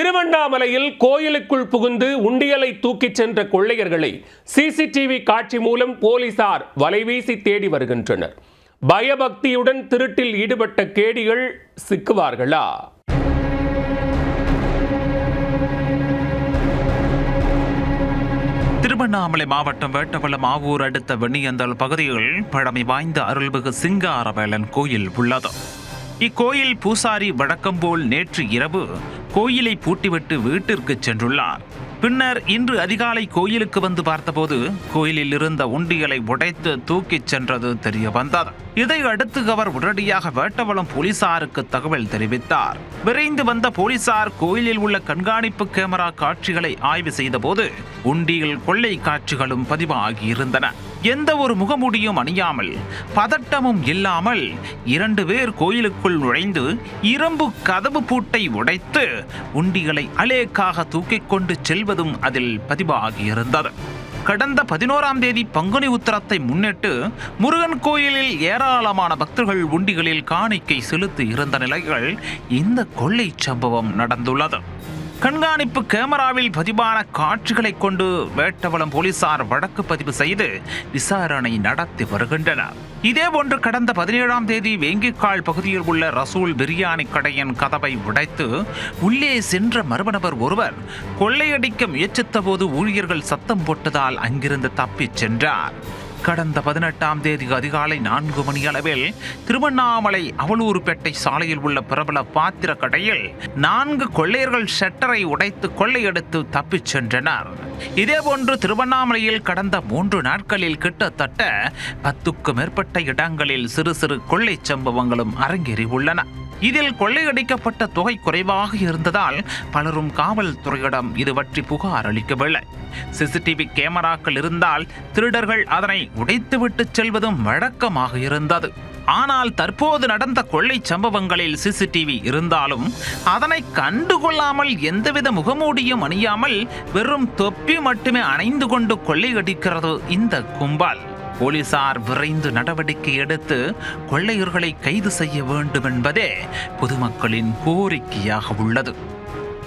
திருவண்ணாமலையில் கோயிலுக்குள் புகுந்து உண்டியலை தூக்கிச் சென்ற கொள்ளையர்களை சிசிடிவி காட்சி மூலம் போலீசார் வலைவீசி தேடி வருகின்றனர். பயபக்தியுடன் திருட்டில் ஈடுபட்ட கேடிகள் சிக்குவார்களா? திருவண்ணாமலை மாவட்டம் வேட்டவளம் ஆவூர் அடுத்த வெண்ணியந்தல் பகுதியில் பழமை வாய்ந்த அருள்மிகு சிங்காரவேலன் கோயில் உள்ளது. இக்கோயில் பூசாரி வழக்கம் போல் நேற்று இரவு கோயிலை பூட்டிவிட்டு வீட்டிற்கு சென்றுள்ளார். பின்னர் இன்று அதிகாலை கோயிலுக்கு வந்து பார்த்தபோது கோயிலில் இருந்த உண்டியலை உடைத்து தூக்கிச் சென்றது தெரிய வந்தது. இதையடுத்து அவர் உடனடியாக வேட்டவளம் போலீசாருக்கு தகவல் தெரிவித்தார். விரைந்து வந்த போலீசார் கோயிலில் உள்ள கண்காணிப்பு கேமரா காட்சிகளை ஆய்வு செய்தபோது உண்டியில் கொள்ளை காட்சிகளும் பதிவாகியிருந்தன. எந்த ஒரு முகமூடியும் அணியாமல் பதட்டமும் இல்லாமல் இரண்டு பேர் கோயிலுக்குள் நுழைந்து இரும்பு கதவு பூட்டை உடைத்து உண்டிகளை அலேக்காக தூக்கிக் கொண்டு செல்வதும் அதில் பதிவாகியிருந்தது. கடந்த பதினோராம் தேதி பங்குனி உத்தரத்தை முன்னிட்டு முருகன் கோயிலில் ஏராளமான பக்தர்கள் உண்டிகளில் காணிக்கை செலுத்தி இருந்த நிலையில் இந்த கொள்ளை சம்பவம் நடந்துள்ளது. கண்காணிப்பு கேமராவில் பதிவான காட்சிகளை கொண்டு வேட்டவளம் போலீசார் வழக்கு பதிவு செய்து விசாரணை நடத்தி வருகின்றனர். இதேபோன்று கடந்த பதினேழாம் தேதி வேங்கிக்கால் பகுதியில் உள்ள ரசூல் பிரியாணி கடையின் கதவை உடைத்து உள்ளே சென்ற மர்ம நபர் ஒருவர் கொள்ளையடிக்க முயற்சித்த போது ஊழியர்கள் சத்தம் போட்டதால் அங்கிருந்து தப்பிச் சென்றார். கடந்த பதினெட்டாம் தேதி அதிகாலை நான்கு மணி அளவில் திருவண்ணாமலை அவலூர்பேட்டை சாலையில் உள்ள பிரபல பாத்திர கடையில் நான்கு கொள்ளையர்கள் ஷட்டரை உடைத்து கொள்ளையெடுத்து தப்பிச் சென்றனர். இதேபோன்று திருவண்ணாமலையில் கடந்த மூன்று நாட்களில் கிட்டத்தட்ட பத்துக்கும் மேற்பட்ட இடங்களில் சிறு சிறு கொள்ளை சம்பவங்களும் அரங்கேறி உள்ளன இதில் கொள்ளையடிக்கப்பட்ட தொகை குறைவாக இருந்ததால் பலரும் காவல்துறையிடம் இது பற்றி புகார் அளிக்கவில்லை. சிசிடிவி கேமராக்கள் இருந்தால் திருடர்கள் அதனை உடைத்துவிட்டு செல்வதும் வழக்கமாக இருந்தது. ஆனால் தற்போது நடந்த கொள்ளை சம்பவங்களில் சிசிடிவி இருந்தாலும் அதனை கண்டுகொள்ளாமல் எந்தவித முகமூடியும் அணியாமல் வெறும் தொப்பி மட்டுமே அணைந்து கொண்டு கொள்ளையடிக்கிறது இந்த கும்பல். போலீசார் விரைந்து நடவடிக்கை எடுத்து கொள்ளையர்களை கைது செய்ய வேண்டும் என்பதே பொதுமக்களின் கோரிக்கையாக உள்ளது.